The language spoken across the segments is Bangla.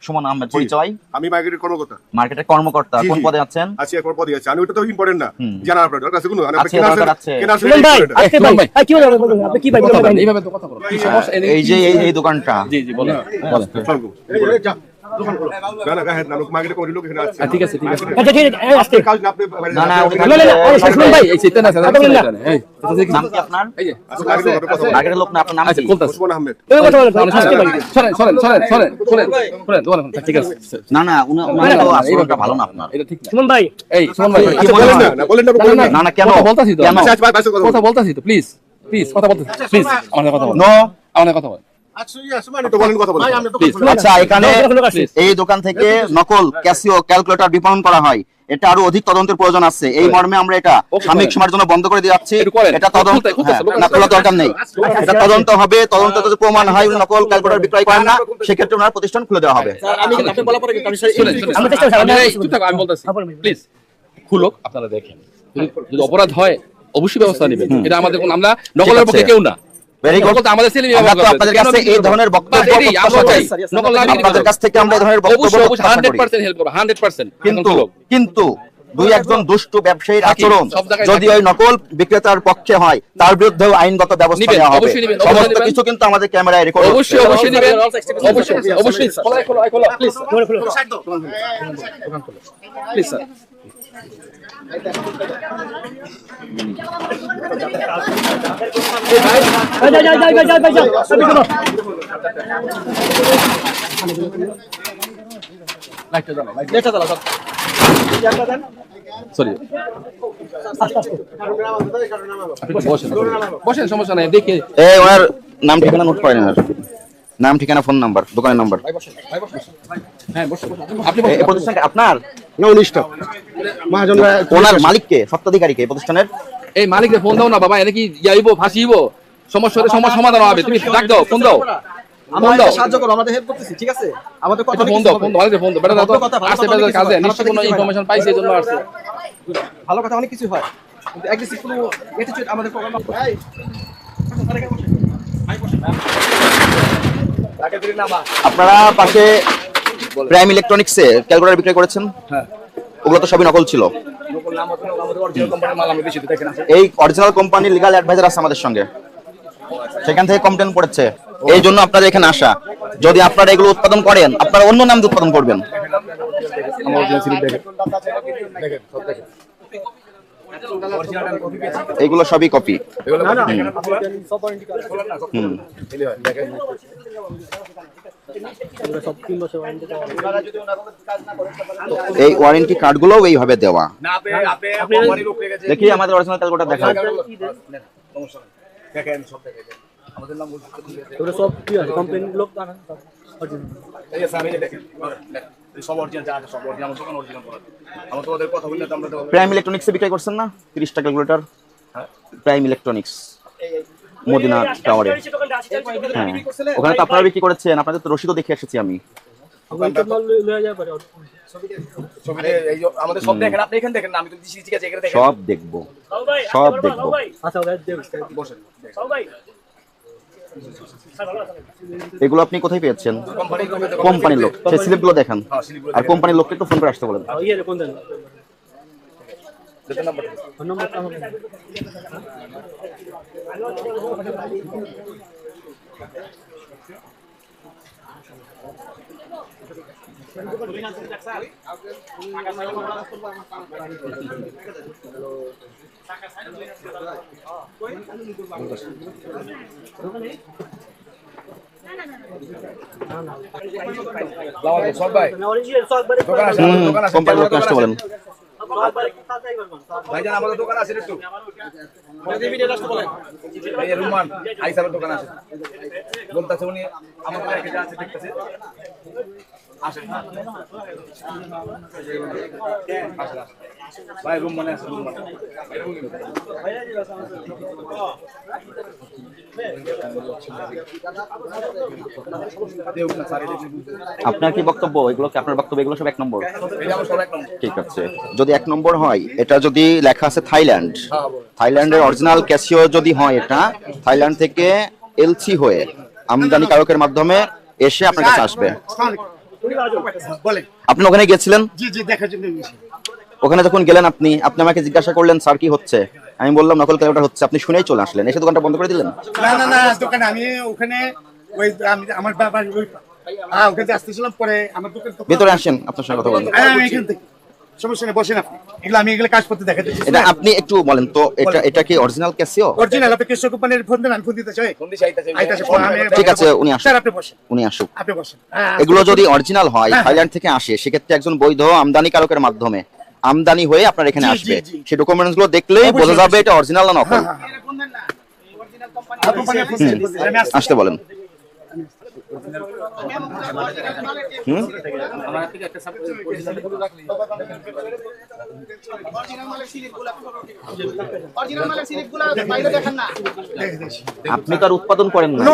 সুমন আহমেদ পরিচয়? আমি মার্কেটের কর্মকর্তা। মার্কেটের কর্মকর্তা কোন পদে আছেন? আছি এখন পদে আছি। আমি ওটা তো ইম্পর্টেন্ট না। জানার আপনার দরকার আছে কোনো মানে আপনি আছে, কেনার আছে। কেনার ভাই আজকে ভাই ভাই কি বলবেন আপনি কি ভাই বলবেন এইভাবে তো কথা বলো এই- যে এই দোকানটা। জি জি বলেন। বলেন। চলবো। না, না, গায়ে না, লোক মার্কেটের কমিটির লোক এখানে আছে। হ্যাঁ, ঠিক আছে ঠিক আছে আচ্ছা ঠিক আছে এই কাজ না, আপনি না, না, না না না আরে সুমন ভাই এই চিন্তা না স্যার কথা বলেন না। এই নাম কি আপনার এই যে আচ্ছা, মার্কেটের লোকের কথা বলেন। মার্কেটের লোক না আপনার নাম আচ্ছা কি কোনটা ওসমান আহমেদ তুমি কথা বলেন ভাই, আজকে ভাই সরেন সরেন সরেন সরেন সরেন সরেন দোকান ঠিক আছে না না উনি উনি তো আচরণটা ভালো না আপনার এটা ঠিক সুমন ভাই এই সুমন ভাই কি আচ্ছা, বলেন বলেন না? না, না, বলেন না, বলেন না। না না কেন বলতাছি তো আচ্ছা, আচ্ছা, কথা বলতাছি তো প্লিজ প্লিজ কথা বলতে প্লিজ আমার কথা বল নো আমার কথা বল তো বলেন কথা বলেন। প্লিজ আচ্ছা এখানে এই দোকান থেকে নকল ক্যাসিও ক্যালকুলেটর বিপণন করা হয়। এটা আরও অধিক তদন্তের প্রয়োজন আছে। এই মর্মে আমরা এটা সাময়িক সময়ের জন্য বন্ধ করে দিয়ে যাচ্ছি। এটা তদন্ত খুলতে- খুলতেছে, লোক না আছে। দরকার নেই। এটা তদন্ত হবে তদন্ত যদি প্রমাণ হয় নকল ক্যালকুলেটর বিক্রয় করেন না সেক্ষেত্রে ওনার প্রতিষ্ঠান খুলে দেওয়া হবে। বলতেছি। হ্যাঁ, খুলুক আপনারা দেখেন। যদি- যদি অপরাধ হয় অবশ্যই ব্যবস্থা নেবেন। এটা আমাদের আমরা নকলের পক্ষে কেউ না। ভেরি গুড আমাদের ছেলে মেয়ে আমরা তো আপনাদের কাছে এই ধরনের বক্তব্য আপনাদের কাছ থেকে আমরা এই ধরনের বক্তব্য অবশ্যই অবশ্যই প্রত্যাশা হান্ড্রেড করি পার্সেন্ট হেল্প করব হান্ড্রেড পার্সেন্ট কিন্তু কিন্তু দুই একজন দুষ্ট ব্যবসায়ীর আচরণ যদি ওই নকল বিক্রেতার পক্ষে হয় তার বিরুদ্ধেও আইনগত ব্যবস্থা নেওয়া হবে। অবশ্যই নিবেন, অবশ্যই সমস্ত কিছু কিন্তু আমাদের ক্যামেরায় রেকর্ড অবশ্যই অবশ্যই নেবেন। অবশ্যই অবশ্যই। খোলো খোলো খোলো প্লিজ খোলো, খোলো। প্লিজ স্যার সরি বসেন বসেন সমস্যা নাই দেখে। এই ওনার নাম ঠিকানা নোট করেন আর নাম ঠিকানা ফোন নাম্বার দোকানের নাম্বার হ্যাঁ আপনি আপনার? না, উনিশটা। মহাজনরা ওনার মালিককে সত্ত্বাধিকারীকে প্রতিষ্ঠানের? এই মালিককে ফোন দাও না বাবা এনে কি যাইব ফাঁসিব সমস্যা সমস্যা সমাধান হবে তুমি ডাক দাও ফোন দাও। সাহায্য করো আমাদের হেল্প করতেছি ঠিক আছে? আমাদের কথা ফোন দাও ফোন দাও ফোন দাও। বেটা দাও তো ভালো কথা, ভালো আসছে কথা কাজে অনেক কোনো ইনফরমেশন পাইছে এই আসছে। ভালো কথা অনেক কিছু হয় কিন্তু অ্যাগ্রেসিভ কোনো অ্যাটিটিউড আমাদের প্রোগ্রাম আপনারা পাশে প্রাইম ইলেকট্রনিক্সে ক্যালকুলেটর বিক্রি করেছেন? হ্যাঁ। ওগুলো তো সবই নকল ছিল। এই অরিজিনাল কোম্পানির লিগাল অ্যাডভাইজার আছে আমাদের সঙ্গে। সেখান থেকে কমপ্লেন পড়েছে। এই জন্য আপনাদের এখানে আসা। যদি আপনারা এগুলো উৎপাদন করেন আপনারা অন্য নাম দিয়ে উৎপাদন করবেন। এইগুলো সবই কপি হুম। এই ওয়ারেন্টি কার্ডগুলোও এইভাবে দেওয়া। দেখি আমাদের অরিজিনাল ক্যালকুলেটর দেখা ওটা সব কি আছে? কোম্পানির লোক না প্রাইম ইলেকট্রনিক্সে বিক্রয় করছেন না? তিরিশটা ক্যালকুলেটর প্রাইম ইলেকট্রনিক্স মদিনা টাওয়ারে। হ্যাঁ। ওখানে তো আপনারা বিক্রি করেছেন আপনাদের তো রসিদও দেখে এসেছি আমি। সব দেখেন আপনি এখানে দেখেন না, আমি তো দিছি ঠিক আছে এখানে দেখেন। সব দেখব। সব দেখব। আচ্ছা এগুলো আপনি কোথায় পেয়েছেন? কোম্পানির লোক। সেই স্লিপগুলো দেখান। আর কোম্পানির লোককে একটু ফোন করে আসতে বলেন। ইয়ে কোন দেন ফোন নম্বরটা আমাকে সব ভাই না ওই ইয়ে সব বারে হুম কোম্পানির লোককে আসতে বলেন ভাইজান আমাদের দোকান আছে একটু রুমান আইসারের দোকান আছে বলতেছে উনি আমাদের আছে দেখতেছে। ভাই রুম মানে আছে রুম মানে আপনার কি বক্তব্য? এগুলো কি আপনার বক্তব্য? এগুলো সব এক নম্বর? এটা আমার সব এক নম্বর। ঠিক আছে। যদি এক নম্বর হয় এটা যদি লেখা আছে থাইল্যান্ড। থাইল্যান্ডের অরিজিনাল ক্যাসিও যদি হয় এটা থাইল্যান্ড থেকে এলসি হয়ে আমদানি কারকের মাধ্যমে এসে আপনার কাছে আসবে। আপনি ওখানে গেছিলেন জি জি দেখার জন্য ওখানে যখন গেলেন আপনি আপনি আমাকে জিজ্ঞাসা করলেন স্যার কি হচ্ছে? আমি বললাম নকল ক্যালকুলেটর হচ্ছে। আপনি শুনেই চলে আসলেন। এসে দোকানটা বন্ধ করে দিলেন? না না না দোকানে আমি ওখানে ওই আমি আমার বাবার হ্যাঁ ওখানে আসতেছিলাম পরে আমার দোকান ভেতরে আসেন আপনার সঙ্গে কথা বলব হ্যাঁ সমস্যা নেই বসেন আপনি। এগুলো আমি এগুলো কাজ করতে দেখাতে এটা আপনি একটু বলেন তো এটা এটা কি অরিজিনাল ক্যাসিও অরিজিনাল আপনি কৃষক কোম্পানির ফোন দেন আমি ফোন দিতে চাই। কোন দিশে আইতাছে আইতাছে। ফোন আমি ঠিক আছে, উনি আসুন। স্যার আপনি বসেন। উনি আসুক। আপনি বসেন। হ্যাঁ এগুলো যদি অরিজিনাল হয় থাইল্যান্ড থেকে আসে সেক্ষেত্রে একজন বৈধ আমদানিকারকের মাধ্যমে আমদানি হয়ে আপনার এখানে আসবে। সেই ডকুমেন্টসগুলো দেখলেই বোঝা যাবে এটা অরিজিনাল না নকল আমি আসছি। আসতে বলেন। আপনি তার উৎপাদন করেন না। No,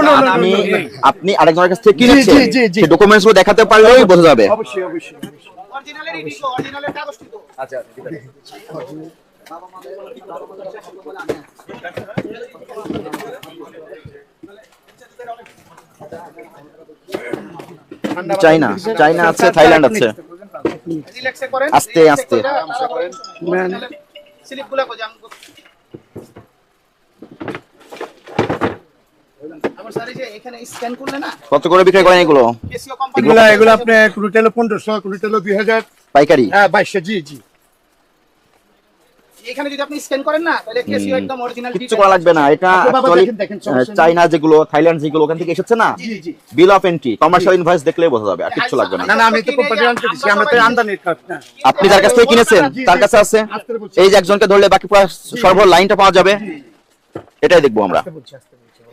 আপনি আরেকজনের কাছ থেকে কিনেছেন। সেই ডকুমেন্টসগুলো দেখাতে পারলেই বোঝা যাবে। অবশ্যই অবশ্যই আচ্ছা চাইনা চাইনা আছে থাইল্যান্ড আছে। আস্তে আস্তে। কত করে বিক্রি করেন এগুলো? এগুলো এগুলো আপনার কোনোটা হলো পনেরোশো হলো দুই হাজার। পাইকারি? হ্যাঁ বাইশশো জি জি। এখানে যদি আপনি স্ক্যান করেন না তাহলে কেসিও একদম অরিজিনাল কিচ্ছু করা লাগবে না। এটা। চাইনা যেগুলো থাইল্যান্ড যেগুলো ওখান থেকে এসেছে না? Bill of entry commercial invoice দেখলেই বোঝা যাবে আর কিচ্ছু লাগবে না। না না আমি তো কোম্পানি আনতে দিচ্ছি আমরা তো আমদানির কাজ আপনি যার কাছ থেকে কিনেছেন তার কাছে আছে? এই যে একজনকে ধরলে বাকি পুরো সর্ব লাইনটা পাওয়া যাবে। এটাই দেখব আমরা।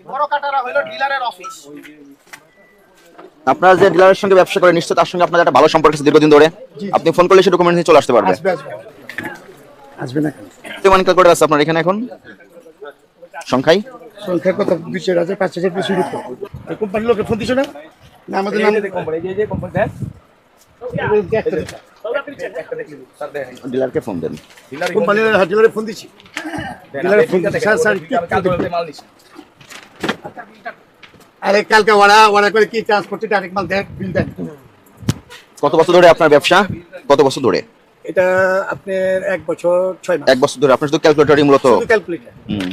বড় কাটারা হলো ডিলারের অফিস আপনারা যে ডিলারের সঙ্গে ব্যবসা করেন নিশ্চয় তার সঙ্গে আপনার একটা ভালো সম্পর্ক আছে দীর্ঘদিন ধরে। আপনি ফোন করলে সে ডকুমেন্ট নিয়ে চলে আসতে পারবে। আসবে না ক্যালকুলেটর আছে আপনার এখানে এখন? সংখ্যাই? সংখ্যা কত দুই চার হাজার পাঁচ হাজার বেশি দিত এই কোম্পানির লোকে ফোন দিছো না? না আমাদের নাম কোম্পানি এই যে কোম্পানি দেন একটা একটা দেখি স্যার দেখেন ডিলারকে ফোন দেন। কোম্পানির ডিলারে ফোন দিছি। ডিলারে দিছি। স্যার স্যার আরে কালকে ওরা ওরা করে কি ট্রান্সপোর্টে ডাইরেক্ট মাল দেয় বিল দেন কত বছর ধরে আপনার ব্যবসা? কত বছর ধরে? এটা আপনার এক বছর ছয় মাস। এক বছর ধরে আপনার শুধু ক্যালকুলেটরই মূলত? শুধু ক্যালকুলেটর হুম।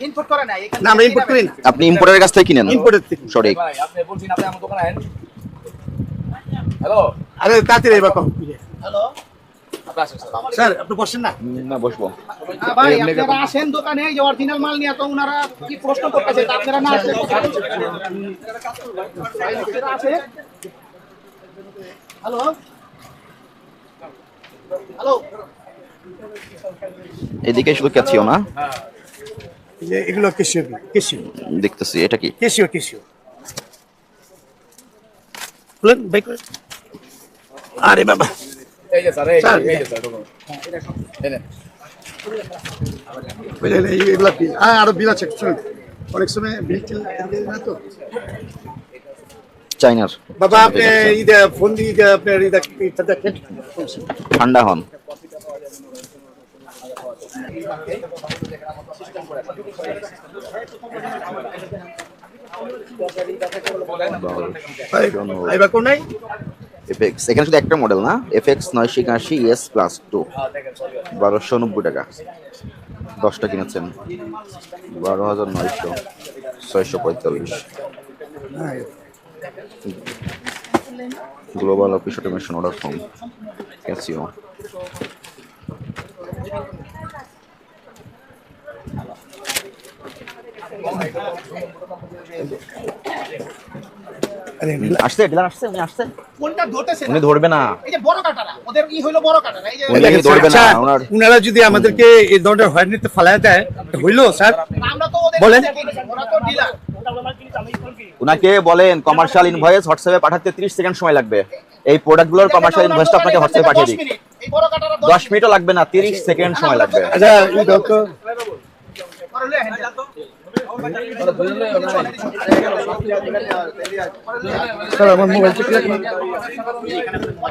ইনপুট করে না না আমরা ইম্পোর্ট করি আপনি ইম্পোর্টারের কাছ থেকে কিনেন? ইম্পোর্টের থেকে। সঠিক ভাই আপনি বলছেন আপনি আমার দোকানে আইন হ্যালো আরে তাড়াতাড়ি এবার কম। Hello sir. স্যার আপনি বসেন না। না বসবো। ভাই আপনারা আসেন দোকানে অরিজিনাল মাল নিয়ে তো ওনারা কি প্রশ্ন করতেছে? আপনারা না আসেন। হ্যালো হ্যালো এদিকে শুধু ক্যাচিও না এগুলো কেশিও কেশিও দেখতেছি এটা কি? কেশিও কেশিও খুলেন বাই করেন। আরে বাবা। এই যে স্যার এই স্যার, যে- এই যে। স্যার এগুলা বিল হ্যাঁ আরও বিল আছে অনেক সময় বিল না তো? চাইনার বাবা আপনি ইদে ফোন দিয়ে ইদে আপনার ইদে ঠান্ডা হন। এফএক্স। এখানে শুধু একটা মডেল না এফএক্স নয়শো একাশি এস প্লাস টু। বারোশো নব্বই টাকা। দশটা কিনেছেন। বারো হাজার নয়শো ছয়শো পঁয়তাল্লিশ। Global office automation order form Casio আরে আসছে ডিলার আসছে উনি আসছে। কোনটা ধরতেছে উনি ধরবে না। এই যে বড় কাটারা ওদের ই হইল বড় কাটারা এই যে উনি ধরবে না স্যার, ওনার উনারা যদি আমাদেরকে এই ধরনের হয়রানিতে ফালায় দেয় হইল স্যার। আমরা তো ওদের বলেন। ওরা তো ডিলার উনাকে বলেন কমার্শিয়াল ইনভয়েস হোয়াটসঅ্যাপে পাঠাতে 30 সেকেন্ড সময় লাগবে। এই প্রোডাক্টগুলোর কমার্শিয়াল ইনভয়েসটা আপনাকে হোয়াটসঅ্যাপে পাঠিয়ে দিই এই 10 মিনিটও লাগবে না 30 সেকেন্ড সময় লাগবে। আচ্ছা এই দাও তো স্যার আমার মোবাইল চেক রাখুন।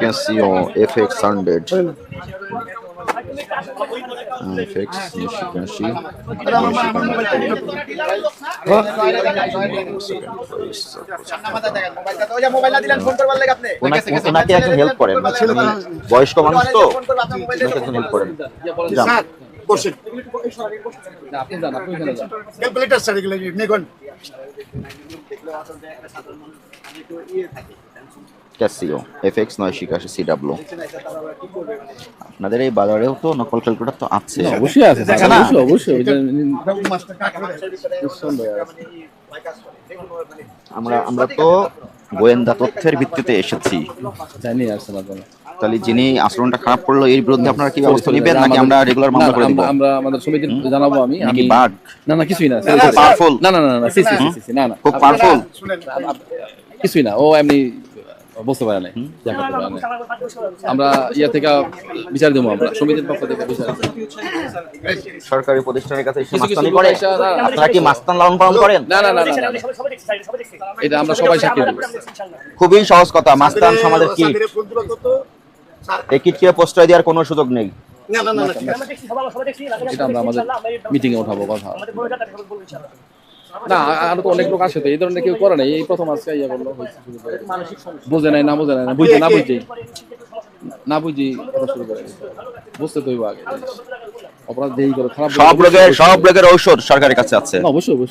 ক্যাসিও এফএক্স 100 এফএক্স নয়শো একাশি ওনাকে একজন হেল্প করেন। বয়স্ক মানুষ তো একজন হেল্প করেন। বসেন। ক্যালকুলেটার স্যার এগুলো নেগন ক্যাসিও এফএক্স নয় একাশি সি ডাব্লু আপনাদের এই বাজারেও তো নকল ক্যালকুলেটর তো আছে। অবশ্যই আছে? অবশ্যই অবশ্যই এটা মাস্টার কাট করে আমরা আমরা তো গোয়েন্দা তথ্যের ভিত্তিতে এসেছি। জানি কোনো। তাহলে যিনি আচরণটা খারাপ করল এর বিরুদ্ধে আপনারা কি ব্যবস্থা নেবেন নাকি আমরা রেগুলার মামলা করে দিব? আমরা- আমাদের সমিতির জানাব আমি নাকি আমি বাঘ না না কিছুই না পাওয়ারফুল। না না না না সি সি সি, সি না না। খুব পাওয়ারফুল। শুনেন। কিছুই না ও এমনি বুঝতে পারে নাই। আমরা ইয়া থেকে বিচার দেবো আমরা সমিতির পক্ষ থেকে বিচার সরকারি প্রতিষ্ঠানের কাছে করে আপনারা কি মাস্তান লালন পালন করেন না না না। এটা আমরা সবাই সাক্ষী দেবো খুবই সহজ কথা মাস্তান সমাজের স্যার এই কিটকে প্রশ্রয় দেওয়ার কোনো সুযোগ নেই না না না না এটা আমরা আমাদের মিটিং এ উঠাবো কথা না আরও তো অনেক লোক আসে তো এই ধরনের কেউ করে নাই এই প্রথম আজকে ইয়া করল বুঝে নাই না বুঝে নাই না বুঝে না বুঝে না বুঝি কথা শুরু করে। বুঝতে তো আগে। অপরাধ দেই করে খারাপ সব রোগের সব রোগের ঔষধ সরকারের কাছে আছে। অবশ্যই অবশ্যই।